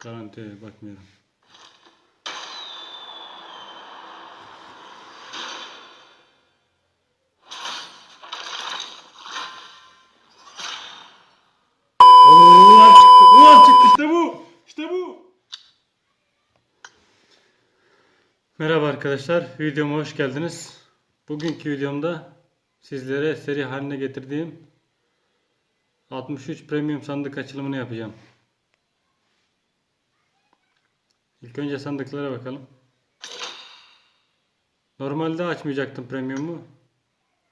Garanti bakmıyorum. Uaz çıktı. Uaz çıktı. İşte bu. İşte bu. Merhaba arkadaşlar. Videoma hoş geldiniz. Bugünkü videomda sizlere seri haline getirdiğim 63 premium sandık açılımını yapacağım. İlk önce sandıklara bakalım. Normalde açmayacaktım premiumu.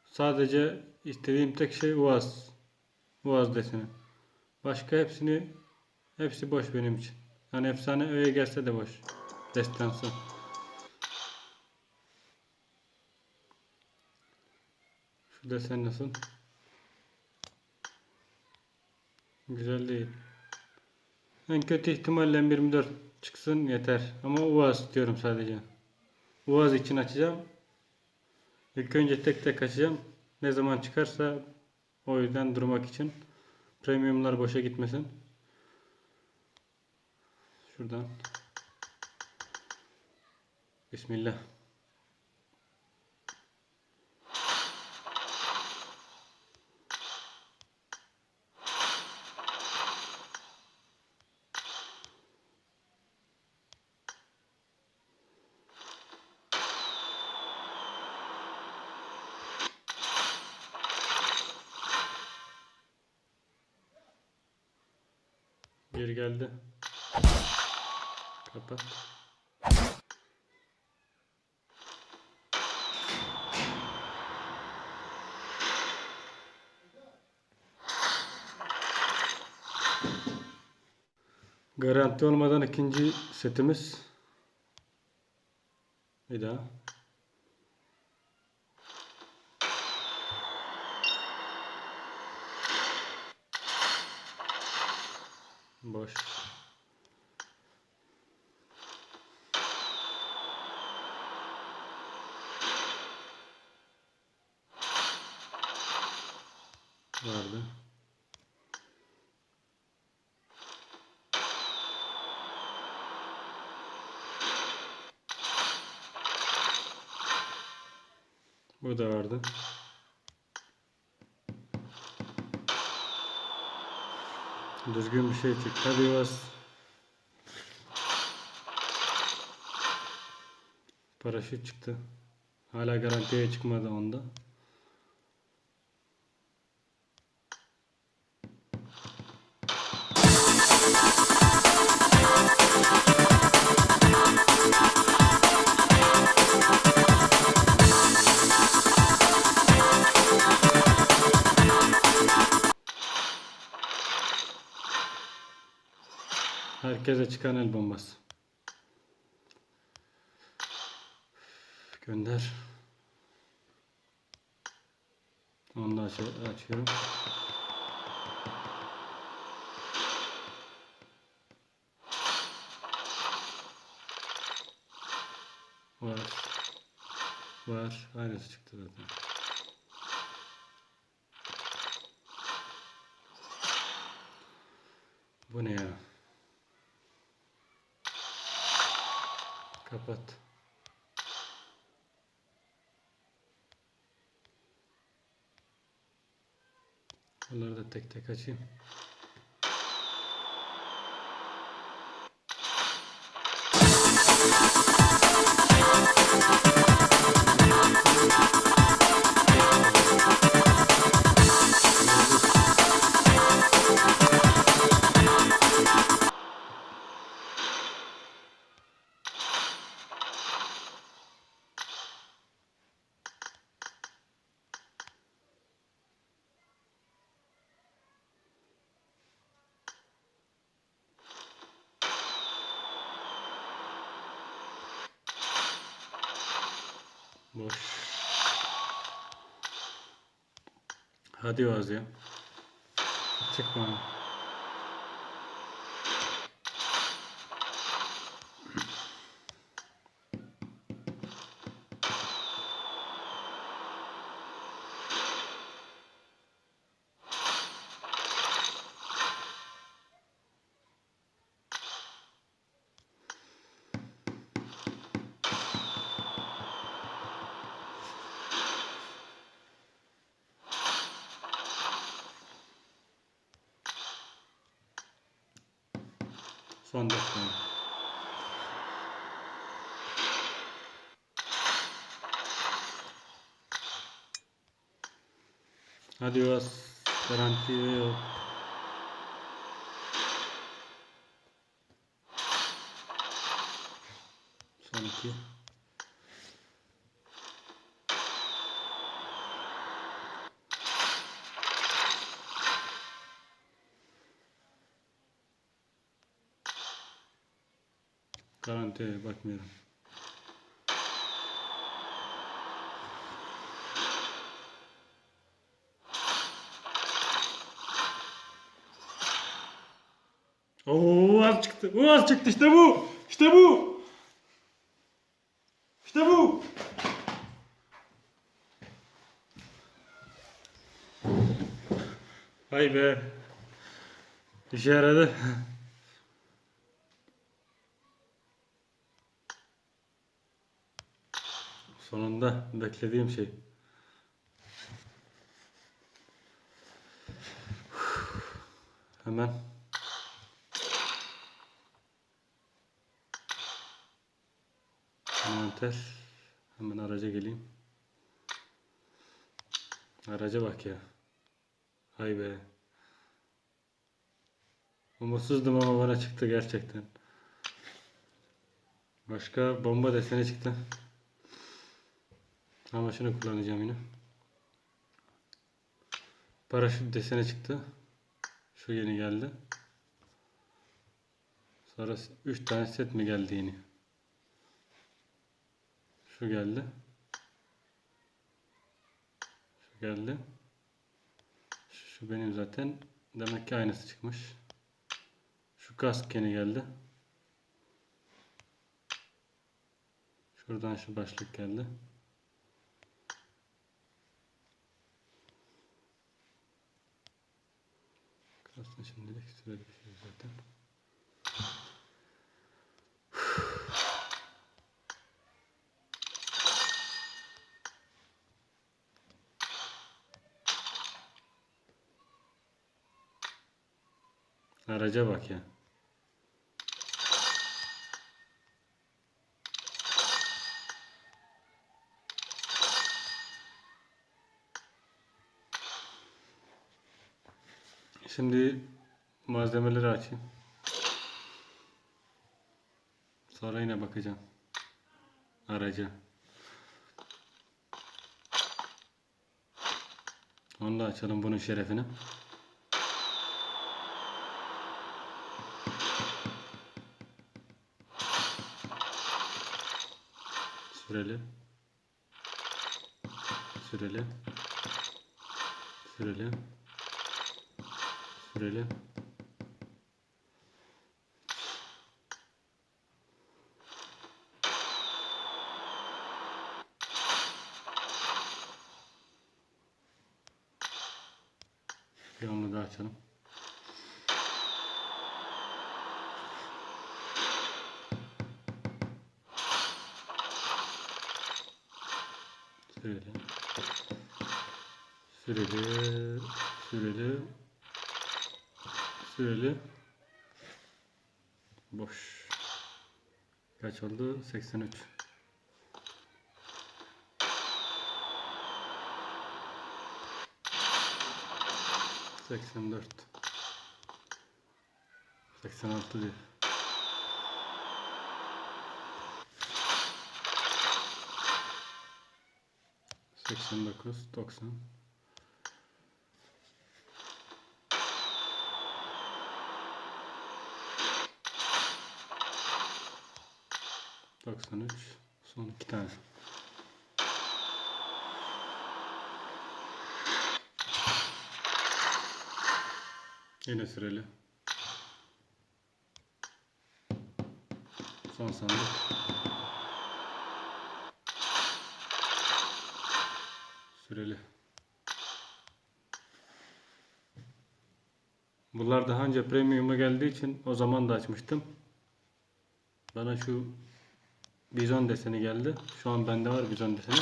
Sadece istediğim tek şey Uaz. Uaz deseni. Başka hepsini hepsi boş benim için. Yani efsane öğe gelse de boş. Destansı. Şu desen nasıl? Güzel değil. En kötü ihtimalle M24 çıksın yeter. Ama UAZ istiyorum sadece. UAZ için açacağım. İlk önce tek tek açacağım. Ne zaman çıkarsa o yüzden durmak için. Premiumlar boşa gitmesin. Şuradan. Bismillah. Bir geldi. Kapat. Garanti olmadan ikinci setimiz. Bir daha. Boş. Vardı. Bu da vardı. Düzgün bir şey çıktı. Hadi bas. Paraşüt çıktı. Hala garantiye çıkmadı onda. Herkese çıkan el bombası. Gönder. Onu da aç açıyorum. Var. Var. Aynısı çıktı zaten. Bu ne ya? Kapat. Bunları da tek tek açayım. Boş. Hadi Oğuz ya. Çıkma. Son 4 tane. Hadi Yuvas. Garanti yok. Son iki. Garantiye bakmıyorum. Oo az çıktı. O az çıktı. İşte bu. İşte bu. İşte bu. Hay be. İşe yaradı. Sonunda beklediğim şey. Hemen Envanter. Hemen araca geleyim. Araca bak ya. Hay be. Umutsuzdum ama bana çıktı gerçekten. Başka bomba deseni çıktı. Ama şunu kullanacağım yine. Paraşüt deseni çıktı. Şu yeni geldi. Sonra 3 tane set mi geldi yeni? Şu geldi. Şu geldi. Şu benim zaten. Demek ki aynısı çıkmış. Şu kask yeni geldi. Şuradan şu başlık geldi. Aslında şimdilik süreli şey zaten. Araca bak ya. Şimdi malzemeleri açayım. Sonra yine bakacağım. Araca. Onu da açalım bunun şerefine. Süreli. Süreli. Süreli. Bir onu da açalım. Süreli. Süreli. Süreli. Süreli. Boş. Kaç oldu? 83. Seksen dört. Seksen altı değil. Seksen dokuz, doksan. Doksan üç. Son iki tane. Yine süreli. Son sandık. Süreli. Bunlar daha önce premium'a geldiği için o zaman da açmıştım. Bana şu bizon deseni geldi. Şu an bende var bizon deseni.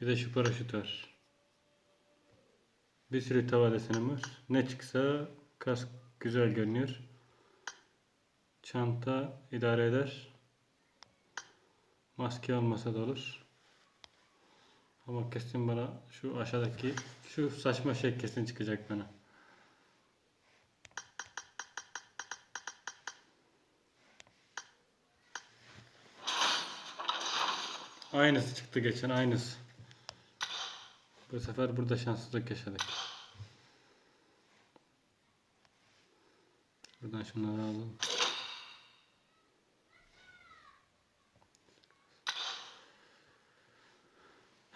Bir de şu paraşüt var. Bir sürü tava desenim var. Ne çıksa kask güzel görünüyor. Çanta idare eder. Maske olmasa da olur. Ama kesin bana şu aşağıdaki şu saçma şey kesin çıkacak bana. Aynısı çıktı geçen aynısı. Bu sefer burada şanssızlık yaşadık. Buradan şunları alalım.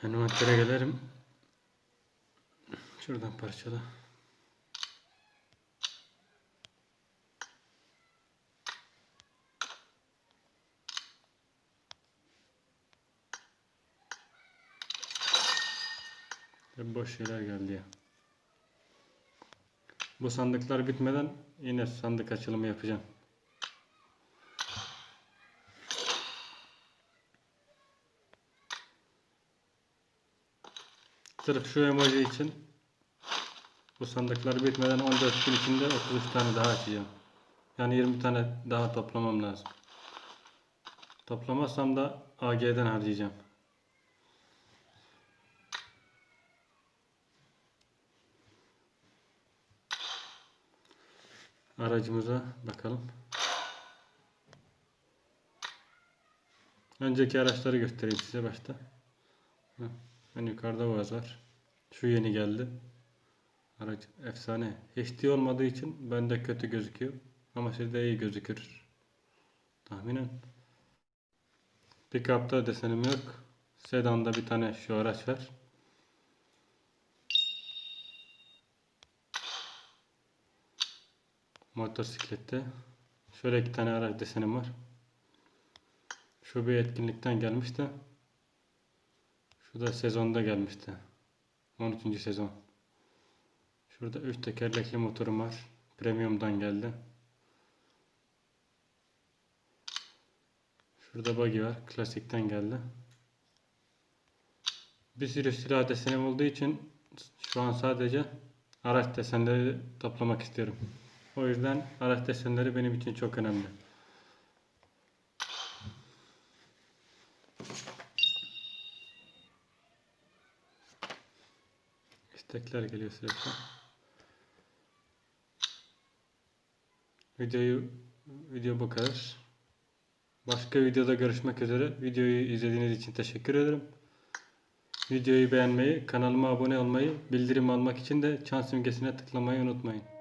Envantere gelirim. Şuradan parçala. Hep boş şeyler geldi ya. Bu sandıklar bitmeden yine sandık açılımı yapacağım. Sırf şu emoji için bu sandıklar bitmeden 14 gün içinde 33 tane daha açacağım. Yani 20 tane daha toplamam lazım. Toplamazsam da AG'den harcayacağım. Aracımıza bakalım. Önceki araçları göstereyim size başta. En yukarıda Vaz var. Şu yeni geldi. Araç efsane. HD olmadığı için bende kötü gözüküyor. Ama sizde iyi gözükür. Tahminen. Pickup'ta desenim yok. Sedan'da bir tane şu araç var. Motosiklette. Şöyle iki tane araç desenim var. Şu bir etkinlikten gelmişti. Şu da sezonda gelmişti. 13. sezon. Şurada 3 tekerlekli motorum var. Premium'dan geldi. Şurada buggy var. Klasikten geldi. Bir sürü silah desenim olduğu için şu an sadece araç desenleri toplamak istiyorum. O yüzden araç desenleri benim için çok önemli. İstekler geliyor sürekli. Videoyu video bu kadar. Başka videoda görüşmek üzere. Videoyu izlediğiniz için teşekkür ederim. Videoyu beğenmeyi, kanalıma abone olmayı, bildirim almak için de çan simgesine tıklamayı unutmayın.